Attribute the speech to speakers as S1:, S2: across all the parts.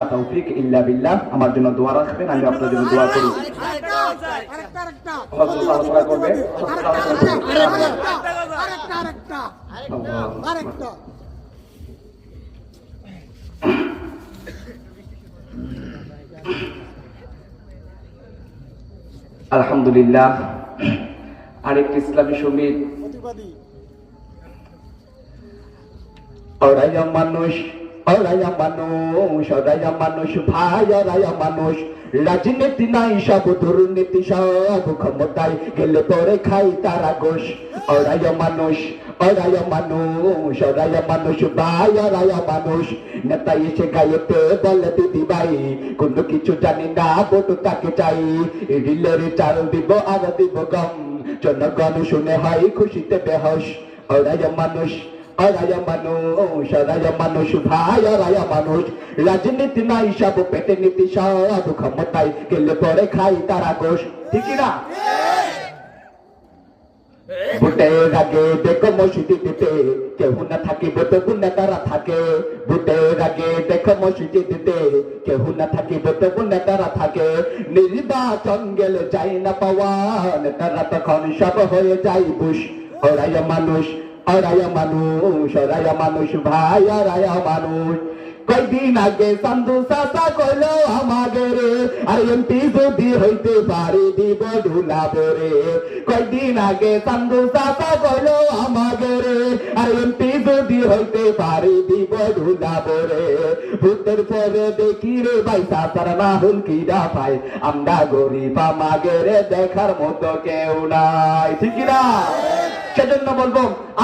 S1: তৌফিক ইল্লা বিল্লাহ। আমার জন্য দোয়া রাখবেন আমি আপনার জন্য দোয়া করি। করবে আলহামদুলিল্লাহ আরেকটি ইসলামী সংগীত। মানুষ ওরাইয়া মানুষ ওরাইয়া মানুষ ভাই ওরাইয়া মানুষ রাজনীতি নাই, সব দুর্নীতি, সব ক্ষমতায় গেলে পরে খাই তারা গোস ওরাইয়া মানুষ ওরাইয়া মানুষ ওরাইয়া মানুষ ভাই ওরাইয়া মানুষ নেতা এসে গায়েতে বলে, দিদি ভাই, কোনো কিছু জানি না, ভোট তাকে চাই? রিলের চাল দিব, আর দিব গম। জনগণ শুনে হয় খুশিতে বেহস। ওরাইয়া মানুষ অরায়া মানুষ মানুষ মানুষ রাজনীতি নাই সব পেটে নীতি সব ক্ষমতায় গেলে পরে খাই তারা না থাকিব নেতারা থাকে না থাকিব নেতারা থাকে নির্বাচন গেলে যাই না পাওয়া নেতারা তখন সব হয়ে যায় বুশ ওরাইয়া মানুষ অরায়া মানুষ অরায়া মানুষ ভাই অরায়া মানুষ। কয়দিন আগে সান্দু সাসা কইলো আমাকে রে, আর এমপি যদি হইতে পারে, দিব ঢুলাবো রে। কয়দিন আগে সান্দু সাসা কইলো আমাকে রে, আর এমপি যদি হইতে পারে, দিব ঢুলাবো রে। ভূতের পরে দেখি রে ভাই সাসার মাহুল কিরা পাই আমরা গরিব, আমাকে রে দেখার মতো কেউ নাই। ঠিক না সেজন্য বলব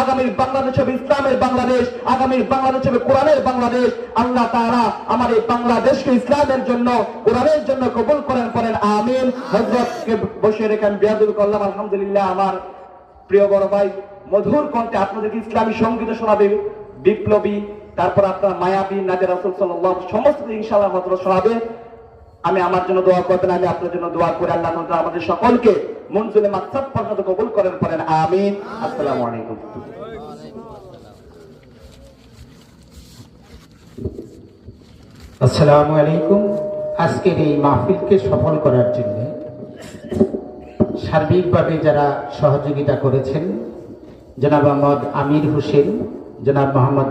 S1: আগামীর বাংলাদেশ হবে ইসলামের বাংলাদেশ আগামীর বাংলাদেশ হবে কোরআনের বাংলাদেশ। আল্লাহ তাআলা আমার এই বাংলাদেশকে ইসলামের জন্য, কোরআনের জন্য কবুল করেন করেন আমিন। হযরতকে বসে রেখে আমি বিয়াদুল করলাম আলহামদুলিল্লাহ, আমার প্রিয় বড় ভাই মধুর কণ্ঠে আপনাদেরকে ইসলামী সংগীত শোনাবে, বিপ্লবী, তারপর আপনার মায়াবী নাজের রাসূল সাল্লাল্লাহু সমস্ত ইনশাআল্লাহ হযরত শোনাবে। আমি আমার জন্য দোয়া করবেন, আমি আপনার জন্য দোয়া করে। আল্লাহ আমাদের সকলকে মনজুলে মাকসাদ পর্যন্ত কবুল করেন করেন আমিন। আসসালামু আলাইকুম।
S2: আসসালামু আলাইকুম। আজকের এই মাহফিলকে সফল করার জন্য সার্বিকভাবে যারা সহযোগিতা করেছেন, জনাব মোহাম্মদ আমির হোসেন, জনাব মোহাম্মদ